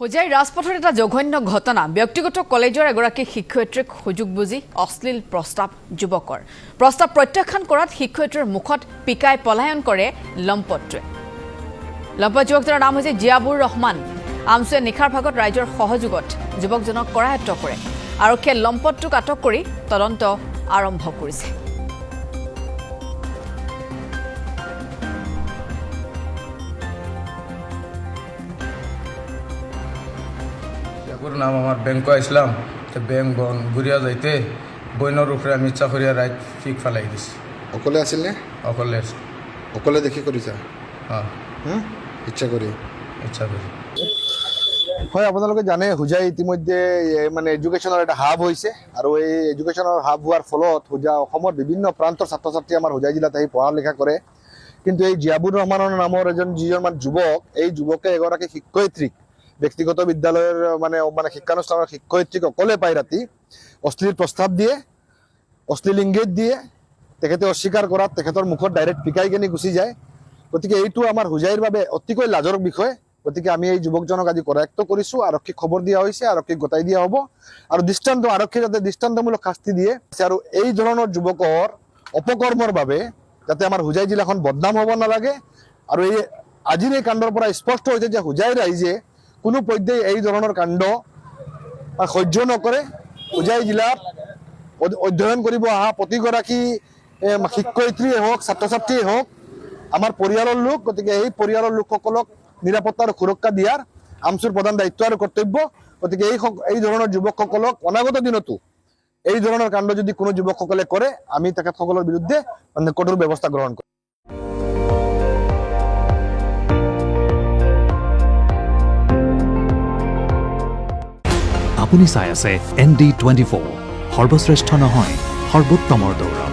হোজাই ৰাজপথৰ এটা জঘন্য ঘটনা। ব্যক্তিগত কলেজৰ এগৰাকী শিক্ষয়িত্ৰীক সুযোগ বুজি অশ্লীল প্ৰস্তাৱ যুৱকৰ। প্ৰস্তাৱ প্ৰত্যাখ্যান কৰাত শিক্ষয়িত্ৰীৰ মুখত পিকাই পলায়ন কৰে লম্পটটোৱে। লম্পট যুৱকজনৰ নাম হৈছে জিয়াবুৰ ৰহমান। আমচুৱে নিশাৰ ভাগত ৰাইজৰ সহযোগত যুৱকজনক কৰায়ত্ব কৰে। আৰক্ষীয়ে লম্পটটোক আটক কৰি তদন্ত আৰম্ভ কৰিছে। ইয়াকুর নাম আমার বেঙ্ক ইসলাম তো বেঙ্ক বন ঘুরিয়া যাইতে বইনের উপরে আমি চাকরিয়া রাইট ফিক ফেলাই দিছি। অকলে আছিল নে? অকলে অকলে দেখি কৰিছা? হ্যাঁ? ইচ্ছা কৰি? ইচ্ছা করি হয় আপোনালোকে জানে হোজাই ইতিমধ্যে মানে এডুকেশ্যনৰ এটা হাব হৈছে আৰু এই এডুকেশ্যনৰ হাব হোৱাৰ ফলত হোজা অসমৰ বিভিন্ন প্ৰান্তৰ ছাত্ৰ ছাত্ৰী আমাৰ হোজাই জিলাত আহি পঢ়া লিখা কৰে। কিন্তু এই জিয়াবুৰ ৰহমানৰ নামৰ এজন যিজনমান যুৱক এই যুৱকে এগৰাকী শিক্ষয়িত্ৰীক ব্যক্তিগত বিদ্যালয়ৰ মানে মানে শিক্ষানুষ্ঠানৰ শিক্ষয়িত্ৰীক অকলে পাই ৰাতি। অশ্লীল প্ৰস্তাৱ দিয়ে, অশ্লীল ইংগিত দিয়ে, তেখেতে অস্বীকাৰ কৰাত তেখেতৰ মুখত ডাইৰেক্ট পিকাই কেনি গুচি যায়। গতিকে এইটো আমাৰ হোজাইৰ বাবে অতিকৈ লাজৰ বিষয়। গতিকে আমি এই যুৱকজনক আজি কৰায়ত্ব কৰিছোঁ, আৰক্ষীক খবৰ দিয়া হৈছে, আৰক্ষীক গতাই দিয়া হ'ব। আৰু দৃষ্টান্ত, আৰক্ষীয়ে যাতে দৃষ্টান্তমূলক শাস্তি দিয়ে, আৰু এই ধৰণৰ যুৱকৰ অপকৰ্মৰ বাবে যাতে আমাৰ হোজাই জিলাখন বদনাম হ'ব নালাগে। আৰু এই আজিৰ এই কাণ্ডৰ পৰা স্পষ্ট হৈছে যে হোজাই ৰাইজে কোনো পধ্যেই এই ধৰণৰ কাণ্ড সহ্য নকৰে। হোজাই জিলাত অধ্যয়ন কৰিব অহা প্ৰতিগৰাকী শিক্ষয়িত্ৰীয়ে হওক ছাত্ৰ ছাত্ৰীয়ে হওক, আমাৰ পৰিয়ালৰ লোক, গতিকে এই পৰিয়ালৰ লোকসকলক নিৰাপত্তা আৰু সুৰক্ষা দিয়াৰ আমচুৰ প্ৰধান দায়িত্ব আৰু কৰ্তব্য। গতিকে এই এই ধৰণৰ যুৱকসকলক অনাগত দিনতো এই ধৰণৰ কাণ্ড যদি কোনো যুৱকসকলে কৰে, আমি তেখেতসকলৰ বিৰুদ্ধে মানে কঠোৰ ব্যৱস্থা গ্ৰহণ কৰিম। আপুনি চাই আছে এন ডি টুৱেণ্টি ফ'ৰ। সৰ্বশ্ৰেষ্ঠ নহয় সৰ্বোত্তমৰ দৌৰা